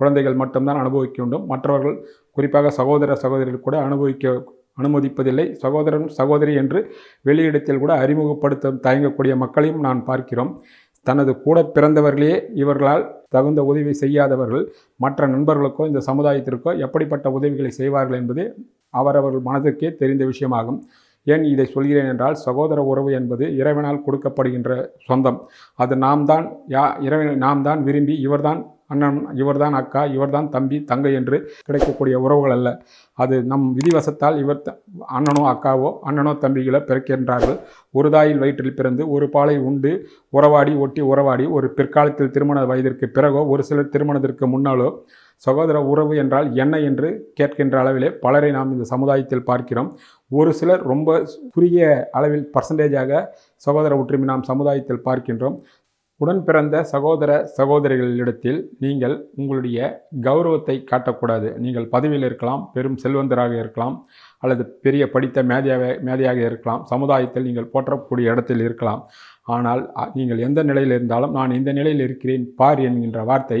குழந்தைகள் மட்டும்தான் அனுபவிக்க வேண்டும். மற்றவர்கள் குறிப்பாக சகோதர சகோதரிகள் கூட அனுபவிக்க அனுமதிப்பதில்லை. சகோதரன் சகோதரி என்று வெளியிடத்தில் கூட அறிமுகப்படுத்த தயங்கக்கூடிய மக்களையும் நான் பார்க்கிறோம். தனது கூட பிறந்தவர்களே இவர்களால் தகுந்த உதவி செய்யாதவர்கள் மற்ற நண்பர்களுக்கோ இந்த சமுதாயத்திற்கோ எப்படிப்பட்ட உதவிகளை செய்வார்கள் என்பது அவரவர்கள் மனதிற்கே தெரிந்த விஷயமாகும். ஏன் இதை சொல்கிறேன் என்றால் சகோதர உறவு என்பது இறைவனால் கொடுக்கப்படுகின்ற சொந்தம். அது நாம் தான் யா இறைவன் நாம் தான் விரும்பி இவர்தான் அண்ணன் இவர்தான் அக்கா இவர்தான் தம்பி தங்கை என்று கிடைக்கக்கூடிய உறவுகள் அல்ல. அது நம் விதிவசத்தால் இவர் த- அண்ணனோ அக்காவோ அண்ணனோ தம்பிகளோ பிறக்கின்றார்கள். ஒரு தாயில் வயிற்றில் பிறந்து ஒரு பாலை உண்டு உறவாடி ஒட்டி உறவாடி ஒரு பிற்காலத்தில் திருமண வயதிற்கு பிறகோ ஒரு சிலர் திருமணத்திற்கு முன்னாலோ சகோதர உறவு என்றால் என்ன என்று கேட்கின்ற அளவிலே பலரை நாம் இந்த சமுதாயத்தில் பார்க்கிறோம். ஒரு சிலர் ரொம்ப குறுகிய அளவில் பர்சன்டேஜாக சகோதர ஒற்றுமை நாம் சமுதாயத்தில் பார்க்கின்றோம். உடன் பிறந்த சகோதர சகோதரிகளிடத்தில் நீங்கள் உங்களுடைய கௌரவத்தை காட்டக்கூடாது. நீங்கள் பதவியில் இருக்கலாம் பெரும் செல்வந்தராக இருக்கலாம் அல்லது பெரிய படித்த மேதையாக மேதையாக இருக்கலாம். சமுதாயத்தில் நீங்கள் போற்றக்கூடிய இடத்தில் இருக்கலாம். ஆனால் நீங்கள் எந்த நிலையில் இருந்தாலும் நான் இந்த நிலையில் இருக்கிறேன் பார் என்கின்ற வார்த்தை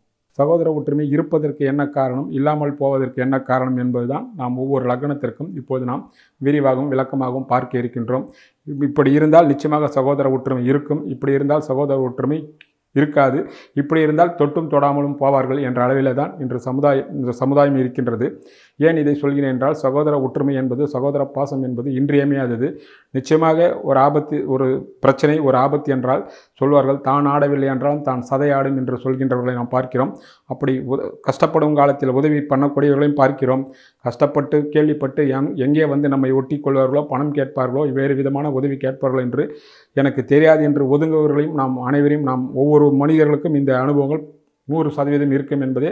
சகோதர ஒற்றுமை இருப்பதற்கு என்ன காரணம் இல்லாமல் போவதற்கு என்ன காரணம் என்பதுதான் நாம் ஒவ்வொரு லக்னத்திற்கும் இப்போது நாம் விரிவாகவும் விளக்கமாகவும் பார்க்க இருக்கின்றோம். இப்படி இருந்தால் நிச்சயமாக சகோதர ஒற்றுமை இருக்கும். இப்படி இருந்தால் சகோதர ஒற்றுமை இருக்காது. இப்படி இருந்தால் தொட்டும் தொடாமலும் போவார்கள் என்ற அளவில் தான் இன்று சமுதாயம் இந்த சமுதாயம் இருக்கின்றது. ஏன் இதை சொல்கிறேன் என்றால் சகோதர ஒற்றுமை என்பது சகோதர பாசம் என்பது இன்றியமையாதது. நிச்சயமாக ஒரு ஆபத்து ஒரு பிரச்சனை ஒரு ஆபத்து என்றால் சொல்வார்கள் தான் ஆடவில்லை என்றாலும் தான் சதையாடும் என்று சொல்கின்றவர்களை நாம் பார்க்கிறோம். அப்படி உத கஷ்டப்படும் காலத்தில் உதவி பண்ணக்கூடியவர்களையும் பார்க்கிறோம். கஷ்டப்பட்டு கேள்விப்பட்டு எங் எங்கே வந்து நம்மை ஒட்டி கொள்வார்களோ பணம் கேட்பார்களோ வேறு விதமான உதவி கேட்பார்களோ என்று எனக்கு தெரியாது என்று ஒதுங்குபவர்களையும் நாம் அனைவரையும் நாம் ஒவ்வொரு மனிதர்களுக்கும் இந்த அனுபவங்கள் நூறு சதவீதம் இருக்கும் என்பதே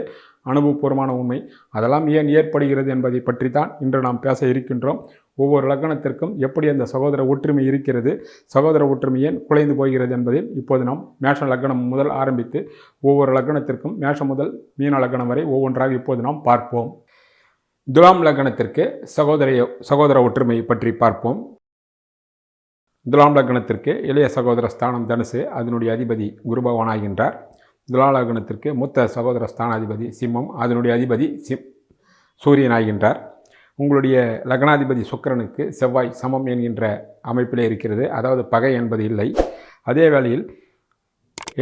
அனுபவபூர்வமான உண்மை. அதெல்லாம் ஏன் ஏற்படுகிறது என்பதை பற்றி தான் இன்று நாம் பேச இருக்கின்றோம். ஒவ்வொரு லக்னத்திற்கும் எப்படி அந்த சகோதர ஒற்றுமை இருக்கிறது? சகோதர ஒற்றுமை ஏன் குலைந்து போகிறது என்பதை இப்போது நாம் மேஷ லக்னம் முதல் ஆரம்பித்து ஒவ்வொரு லக்னத்திற்கும் மேஷம் முதல் மீன லக்னம் வரை ஒவ்வொன்றாக இப்போது நாம் பார்ப்போம். துலாம் லக்னத்திற்கு சகோதரிய சகோதர ஒற்றுமையை பற்றி பார்ப்போம். துலாம் லக்னத்திற்கு இளைய சகோதர ஸ்தானம் தனுசு அதனுடைய அதிபதி குரு துலாலகணத்திற்கு மூத்த சகோதர ஸ்தானாதிபதி சிம்மம் அதனுடைய அதிபதி சிம் சூரியன் ஆகின்றார் உங்களுடைய லக்னாதிபதி சுக்கிரனுக்கு செவ்வாய் சமம் என்கின்ற அமைப்பிலே இருக்கிறது. அதாவது பகை என்பது இல்லை. அதே வேளையில்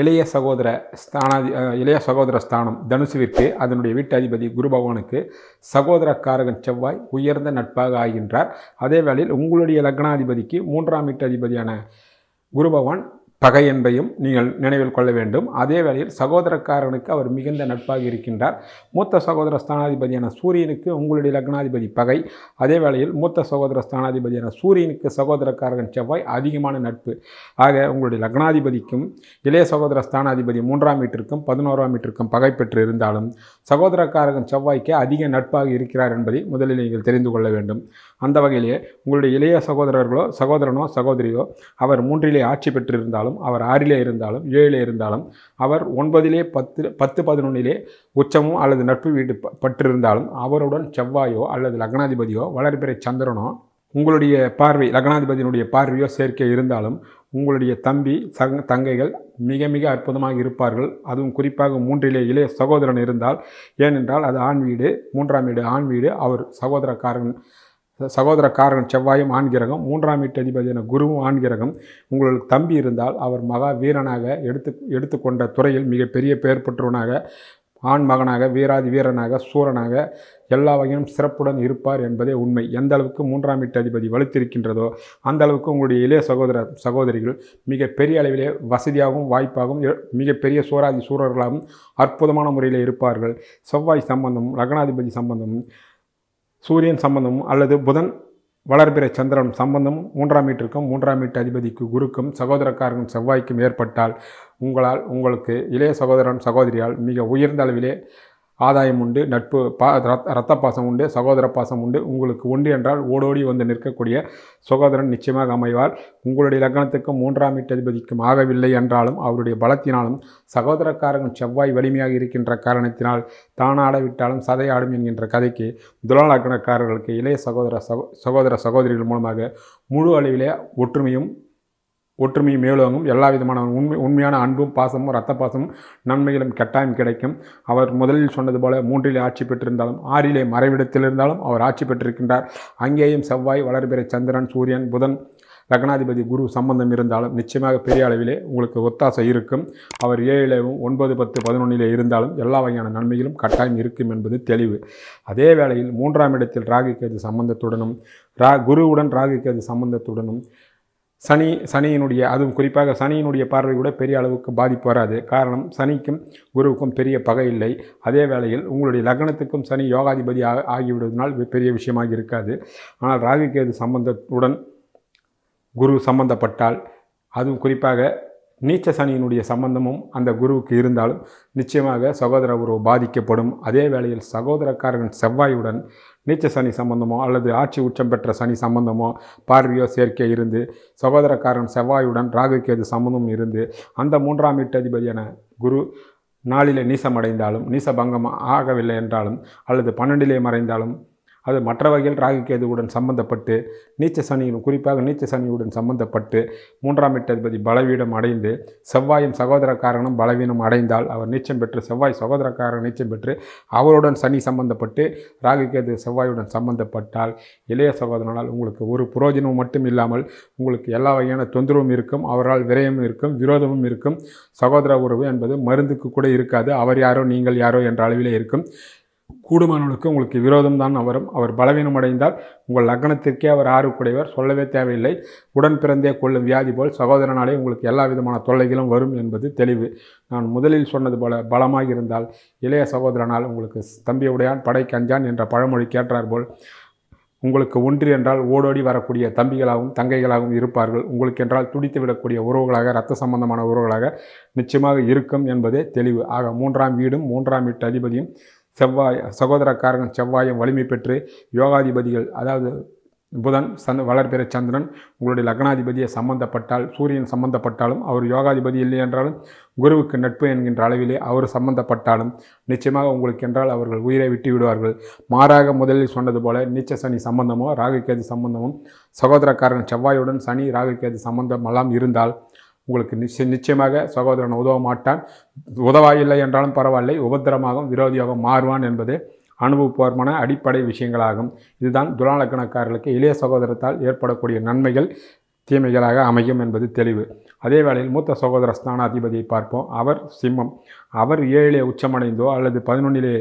இளைய சகோதர ஸ்தானாதி இளைய சகோதர ஸ்தானம் தனுசுவிற்கு அதனுடைய வீட்டதிபதி குரு பகவானுக்கு சகோதரக்காரகன் செவ்வாய் உயர்ந்த நட்பாக ஆகின்றார். அதே வேளையில் உங்களுடைய லக்னாதிபதிக்கு மூன்றாம் வீட்டதிபதியான குரு பகவான் பகை என்பையும் நீங்கள் நினைவில் கொள்ள வேண்டும். அதே வேளையில் சகோதரக்காரனுக்கு அவர் மிகுந்த நட்பாக இருக்கின்றார். மூத்த சகோதர ஸ்தானாதிபதியான சூரியனுக்கு உங்களுடைய லக்னாதிபதி பகை. அதே வேளையில் மூத்த சகோதர ஸ்தானாதிபதியான சூரியனுக்கு சகோதரக்காரகன் செவ்வாய் அதிகமான நட்பு. ஆக உங்களுடைய லக்னாதிபதிக்கும் இளைய சகோதர ஸ்தானாதிபதி மூன்றாம் வீட்டிற்கும் பதினோராம் வீட்டிற்கும் பகை பெற்று இருந்தாலும் சகோதரக்காரகன் செவ்வாய்க்கு அதிக நட்பாக இருக்கிறார் என்பதை முதலில் நீங்கள் தெரிந்து கொள்ள வேண்டும். அந்த வகையிலே உங்களுடைய இளைய சகோதரர்களோ சகோதரனோ சகோதரியோ அவர் மூன்றிலே ஆட்சி பெற்றிருந்தாலும் அவர் ஆறிலே இருந்தாலும் ஏழிலே இருந்தாலும் அவர் ஒன்பதிலே பத்து பத்து பதினொன்னிலே உச்சமோ அல்லது நட்பு வீடு ப- பற்றிருந்தாலும் அவருடன் செவ்வாயோ அல்லது லக்னாதிபதியோ வளர்பிறை சந்திரனோ உங்களுடைய பார்வை லக்னாதிபதியினுடைய பார்வையோ சேர்க்கை இருந்தாலும் உங்களுடைய தம்பி சக தங்கைகள் மிக மிக அற்புதமாக இருப்பார்கள். அதுவும் குறிப்பாக மூன்றிலே இளைய சகோதரன் இருந்தால் ஏனென்றால் அது ஆண் வீடு மூன்றாம் வீடு ஆண் வீடு அவர் சகோதரக்காரன் சகோதரக்காரன் செவ்வாயும் ஆண்கிரகம் மூன்றாம் வீட்டு அதிபதியான குருவும் ஆண்கிரகம் உங்களுக்கு தம்பி இருந்தால் அவர் மகா வீரனாக எடுத்து எடுத்துக்கொண்ட துறையில் மிகப்பெரிய பெயர் பெற்றவனாக ஆண் மகனாக வீராதி வீரனாக சூரனாக எல்லா வகையிலும் சிறப்புடன் இருப்பார் என்பதே உண்மை. எந்த அளவுக்கு மூன்றாம் வீட்டு அதிபதி வலுத்திருக்கின்றதோ அந்த அளவுக்கு உங்களுடைய இளைய சகோதர சகோதரிகள் மிக பெரிய அளவிலே வசதியாகவும் வாய்ப்பாகவும் எ- மிகப்பெரிய சூராதி சூரர்களாகவும் அற்புதமான முறையில் இருப்பார்கள். செவ்வாய் சம்பந்தமும் லக்னாதிபதி சம்பந்தமும் சூரியன் சம்பந்தமும் அல்லது புதன் வளர்பிற சந்திரன் சம்பந்தம் மூன்றாம் வீட்டிற்கும் மூன்றாம் வீட்டு அதிபதிக்கு குருக்கும் சகோதரக்காரன் செவ்வாய்க்கும் ஏற்பட்டால் உங்களால் உங்களுக்கு இளைய சகோதரன் சகோதரியால் மிக உயர்ந்த அளவிலே ஆதாயம் உண்டு நட்பு பா ரத்- ரத்த பாசம் உண்டு சகோதர பாசம் உண்டு. உங்களுக்கு உண்டு என்றால் ஓடோடி வந்து நிற்கக்கூடிய சகோதரன் நிச்சயமாக அமைவார். உங்களுடைய லக்னத்துக்கும் மூன்றாம் வீட்டதிபதிக்கும் ஆகவில்லை என்றாலும் அவருடைய பலத்தினாலும் சகோதரக்காரன் செவ்வாய் வலிமையாக இருக்கின்ற காரணத்தினால் தானாட சதை சதையாடும் என்கின்ற கதைக்கு துலா லக்னக்காரர்களுக்கு இளைய சகோதர சகோ சகோதர சகோதரிகள் மூலமாக முழு அளவிலே ஒற்றுமையும் ஒற்றுமையும் மேலோங்கும். எல்லா விதமான உண்மை உண்மையான அன்பும் பாசமும் ரத்த பாசமும் நன்மைகளும் கட்டாயம் கிடைக்கும். அவர் முதலில் சொன்னது போல மூன்றிலே ஆட்சி பெற்றிருந்தாலும் ஆறிலே மறைவிடத்தில் இருந்தாலும் அவர் ஆட்சி பெற்றிருக்கின்றார். அங்கேயும் செவ்வாய் வளர்பிறை சந்திரன் சூரியன் புதன் லக்னாதிபதி குரு சம்பந்தம் இருந்தாலும் நிச்சயமாக பெரிய அளவிலே உங்களுக்கு ஒத்தாசை இருக்கும். அவர் ஏழிலேயும் ஒன்பது பத்து பதினொன்றிலே இருந்தாலும் எல்லா வகையான நன்மைகளும் கட்டாயம் இருக்கும் என்பது தெளிவு. அதே வேளையில் மூன்றாம் இடத்தில் ராகு கேது சம்பந்தத்துடனும் ரா குருவுடன் ராகு கேது சம்பந்தத்துடனும் சனி சனியினுடைய அதுவும் குறிப்பாக சனியினுடைய பார்வை கூட பெரிய அளவுக்கு பாதிப்பு வராது. காரணம் சனிக்கும் குருவுக்கும் பெரிய பகை இல்லை. அதே வேளையில் உங்களுடைய லக்னத்துக்கும் சனி யோகாதிபதி ஆ- ஆகிவிடுவதனால் பெரிய விஷயமாக இருக்காது. ஆனால் ராகு கேது சம்பந்தத்துடன் குரு சம்பந்தப்பட்டால் அதுவும் குறிப்பாக நீச்ச சனியினுடைய சம்பந்தமும் அந்த குருவுக்கு இருந்தாலும் நிச்சயமாக சகோதர உறவு பாதிக்கப்படும். அதே வேளையில் சகோதரக்காரன் செவ்வாயுடன் நீச்ச சனி சம்பந்தமோ அல்லது ஆட்சி உச்சம் பெற்ற சனி சம்பந்தமோ பார்வையோ சேர்க்கை இருந்து சகோதரக்காரன் செவ்வாயுடன் ராகு கேது சம்பந்தமும் இருந்து அந்த மூன்றாம் வீட்டு அதிபதியான குரு நாளிலே நீசமடைந்தாலும் நீசபங்கம் ஆகவில்லை என்றாலும் அல்லது பன்னெண்டிலே மறைந்தாலும் அது மற்ற வகையில் ராகு கேதுவுடன் சம்பந்தப்பட்டு நீச்ச சனியுடன் குறிப்பாக நீச்ச சனியுடன் சம்பந்தப்பட்டு மூன்றாம் எட்டதிபதி பலவீனம் அடைந்து செவ்வாயும் சகோதரக்காரனும் பலவீனம் அடைந்தால் அவர் நீச்சம் பெற்று செவ்வாய் சகோதரக்காரன் நீச்சம் பெற்று அவருடன் சனி சம்பந்தப்பட்டு ராகு கேது செவ்வாயுடன் சம்பந்தப்பட்டால் இளைய சகோதரனால் உங்களுக்கு ஒரு புரோஜனமும் மட்டும் இல்லாமல் உங்களுக்கு எல்லா வகையான தொந்தரவும் இருக்கும் அவரால் விரயமும் இருக்கும் விரோதமும் இருக்கும். சகோதர உறவு என்பது மருந்துக்கு கூட இருக்காது அவர் யாரோ நீங்கள் யாரோ என்ற அளவிலே இருக்கும். கூடுமானவனுக்கு உங்களுக்கு விரோதம் தான் வரும் அவர் பலவீனம் அடைந்தால் உங்கள் லக்னத்திற்கே அவர் ஆர்வக்குடையவர் சொல்லவே தேவையில்லை. உடன் பிறந்தே கொள்ளும் வியாதி போல் சகோதரனாலே உங்களுக்கு எல்லா விதமான தொல்லைகளும் வரும் என்பது தெளிவு. நான் முதலில் சொன்னது போல பலமாக இருந்தால் இளைய சகோதரனால் உங்களுக்கு தம்பி உடையான் கஞ்சான் என்ற பழமொழி கேட்டார் போல். உங்களுக்கு ஒன்று என்றால் ஓடோடி வரக்கூடிய தம்பிகளாகவும் தங்கைகளாகவும் இருப்பார்கள். உங்களுக்கு என்றால் துடித்து விடக்கூடிய உறவுகளாக ரத்த சம்பந்தமான உறவுகளாக நிச்சயமாக இருக்கும் என்பதே தெளிவு. ஆக மூன்றாம் வீடும் மூன்றாம் வீட்டு அதிபதியும் செவ்வாய் சகோதரக்காரகன் செவ்வாயும் வலிமை பெற்று யோகாதிபதிகள் அதாவது புதன் சந்த வளர்பிற சந்திரன் உங்களுடைய லக்னாதிபதியை சம்பந்தப்பட்டால் சூரியன் சம்பந்தப்பட்டாலும் அவர் யோகாதிபதி இல்லை என்றாலும் குருவுக்கு நட்பு என்கின்ற அளவிலே அவர் சம்பந்தப்பட்டாலும் நிச்சயமாக உங்களுக்கு என்றால் அவர்கள் உயிரை விட்டு விடுவார்கள். மாறாக முதலில் சொன்னது போல நீச்ச சனி சம்பந்தமோ ராகுகேது சம்பந்தமும் சகோதரக்காரன் செவ்வாயுடன் சனி ராகுகேது சம்பந்தம் எல்லாம் இருந்தால் உங்களுக்கு நிச்சய நிச்சயமாக சகோதரன் உதவ மாட்டான். உதவாயில்லை என்றாலும் பரவாயில்லை. உபத்திரமாகவும் விரோதியாக மாறுவான் என்பது அனுபவபூர்வமான அடிப்படை விஷயங்களாகும். இதுதான் துலாலக்கணக்காரர்களுக்கு இளைய சகோதரத்தால் ஏற்படக்கூடிய நன்மைகள் தீமைகளாக அமையும் என்பது தெளிவு. அதே வேளையில் மூத்த சகோதர ஸ்தானாதிபதியை பார்ப்போம். அவர் சிம்மம். அவர் ஏழிலே உச்சமடைந்தோ அல்லது பதினொன்னிலே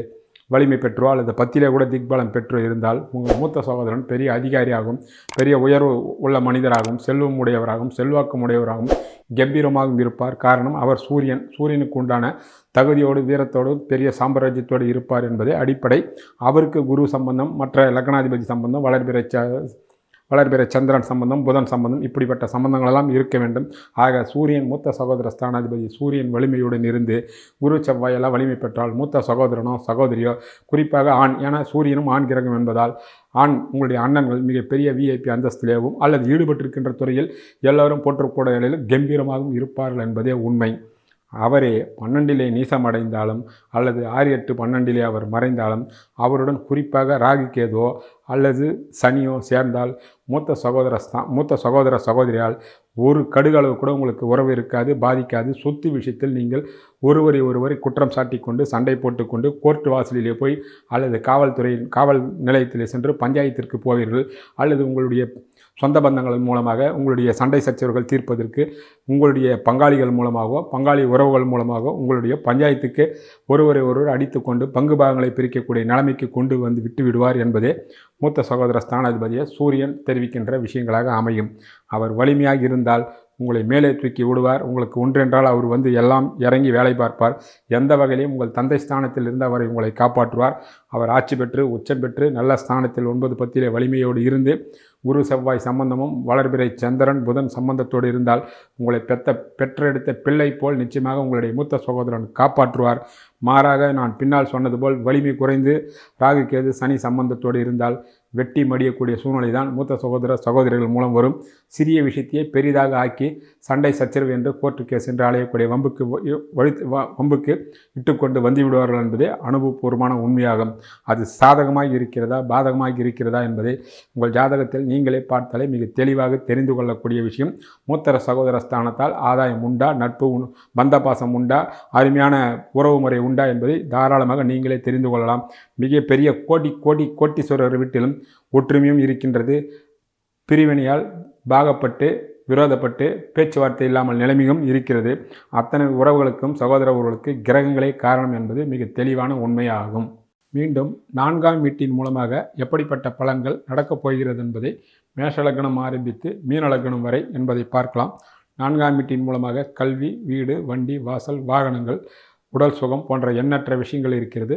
வலிமை பெற்றோ அல்லது பத்திலே கூட திக்பலம் பெற்றோ இருந்தால் உங்கள் மூத்த சகோதரன் பெரிய அதிகாரியாகவும் பெரிய உயர்வு உள்ள மனிதராகவும் செல்வம் உடையவராகவும் செல்வாக்கும் உடையவராகவும் கம்பீரமாகவும் இருப்பார். காரணம் அவர் சூரியன் சூரியனுக்கு உண்டான தகுதியோடு வீரத்தோடு பெரிய சாம்ராஜ்யத்தோடு இருப்பார் என்பதே அடிப்படை. அவருக்கு குரு சம்பந்தம் மற்ற லக்னாதிபதி சம்பந்தம் வளர்பிறை வளர்பிறை சந்திரன் சம்பந்தம் புதன் சம்பந்தம் இப்படிப்பட்ட சம்பந்தங்களெல்லாம் இருக்க வேண்டும். ஆக சூரியன் மூத்த சகோதர ஸ்தானாதிபதி சூரியன் வலிமையுடன் இருந்து குரு செவ்வாயெல்லாம் வலிமை பெற்றால் மூத்த சகோதரனோ சகோதரியோ குறிப்பாக ஆண் ஏன்னா சூரியனும் ஆண் கிரகம் என்பதால் ஆண் உங்களுடைய அண்ணன்கள் மிகப்பெரிய விஐபி அந்தஸ்திலேயும் அல்லது ஈடுபட்டிருக்கின்ற துறையில் எல்லோரும் போற்றக்கூட நிலையில் கம்பீரமாகவும் இருப்பார்கள் என்பதே உண்மை. அவரே பன்னெண்டிலே நீசமடைந்தாலும் அல்லது ஆறு எட்டு பன்னெண்டிலே அவர் மறைந்தாலும் அவருடன் குறிப்பாக ராகு கேதோ அல்லது சனியோ சேர்ந்தால் மூத்த சகோதர தான் மூத்த சகோதர சகோதரியால் ஒரு கடுகளவு கூட உங்களுக்கு உறவு இருக்காது பாதிக்காது. சொத்து விஷயத்தில் நீங்கள் ஒருவரை ஒருவரை குற்றம் சாட்டி கொண்டு சண்டை போட்டுக்கொண்டு கோர்ட்டு வாசலிலே போய் அல்லது காவல்துறையின் காவல் நிலையத்திலே சென்று பஞ்சாயத்திற்கு போவீர்கள். அல்லது உங்களுடைய சொந்த பந்தங்கள் மூலமாக உங்களுடைய சண்டை சச்சரவுகள் தீர்ப்பதற்கு உங்களுடைய பங்காளிகள் மூலமாகவோ பங்காளி உறவுகள் மூலமாகவோ உங்களுடைய பஞ்சாயத்துக்கு ஒருவரை ஒருவர் அடித்துக்கொண்டு பங்கு பாகங்களை பிரிக்கக்கூடிய நிலைமைக்கு கொண்டு வந்து விட்டு விடுவார் என்பதே மூத்த சகோதர ஸ்தானாதிபதியை சூரியன் தெரிவிக்கின்ற விஷயங்களாக அமையும். அவர் வலிமையாக இருந்தால் உங்களை மேலே தூக்கி விடுவார். உங்களுக்கு ஒன்றென்றால் அவர் வந்து எல்லாம் இறங்கி வேலை பார்ப்பார். எந்த வகையிலையும் உங்கள் தந்தை ஸ்தானத்தில் இருந்து அவரை உங்களை காப்பாற்றுவார். அவர் ஆட்சி பெற்று உச்சம் பெற்று நல்ல ஸ்தானத்தில் ஒன்பது பத்திலே வலிமையோடு இருந்து குரு செவ்வாய் சம்பந்தமும் வளர்பிறை சந்திரன் புதன் சம்பந்தத்தோடு இருந்தால் உங்களை பெத்த பெற்றெடுத்த பிள்ளை போல் நிச்சயமாக உங்களுடைய மூத்த சகோதரன் காப்பாற்றுவார். மாறாக நான் பின்னால் சொன்னது போல் வலிமை குறைந்து ராகு கேது சனி சம்பந்தத்தோடு இருந்தால் வெட்டி மடியக்கூடிய சூழ்நிலை தான் மூத்த சகோதர சகோதரிகள் மூலம் வரும். சிறிய விஷயத்தையே பெரிதாக ஆக்கி சண்டை சச்சரவு என்று கோர்ட்டு கேஸ் என்று அலையக்கூடிய வம்புக்கு வழி வம்புக்கு இட்டுக்கொண்டு வந்து விடுவார்கள் என்பதே அனுபவபூர்வமான உண்மையாகும். அது சாதகமாக இருக்கிறதா பாதகமாக இருக்கிறதா என்பதை உங்கள் ஜாதகத்தில் நீங்களே பார்த்தாலே மிக தெளிவாக தெரிந்து கொள்ளக்கூடிய விஷயம். மூத்தர சகோதர ஸ்தானத்தால் ஆதாயம் உண்டா நட்பு பந்த பாசம் உண்டா அருமையான உறவு முறை உண்டா என்பதை தாராளமாக நீங்களே தெரிந்து கொள்ளலாம். மிகப்பெரிய கோடி கோடி கோட்டீஸ்வரர் வீட்டிலும் ஒற்றுமையும் இருக்கின்றது. பிரிவினையால் பாகப்பட்டு விரோதப்பட்டு பேச்சுவார்த்தை இல்லாமல் நிலைமையும் இருக்கிறது. அத்தனை உறவுகளுக்கும் சகோதர உறவுகளுக்கு கிரகங்களே காரணம் என்பது மிக தெளிவான உண்மையாகும். மீண்டும் நான்காம் வீட்டின் மூலமாக எப்படிப்பட்ட பலன்கள் நடக்கப் போகிறது என்பதை மேஷலக்கணம் ஆரம்பித்து மீனலக்கணம் வரை என்பதை பார்க்கலாம். நான்காம் வீட்டின் மூலமாக கல்வி வீடு வண்டி வாசல் வாகனங்கள் உடல் சுகம் போன்ற எண்ணற்ற விஷயங்கள் இருக்கிறது.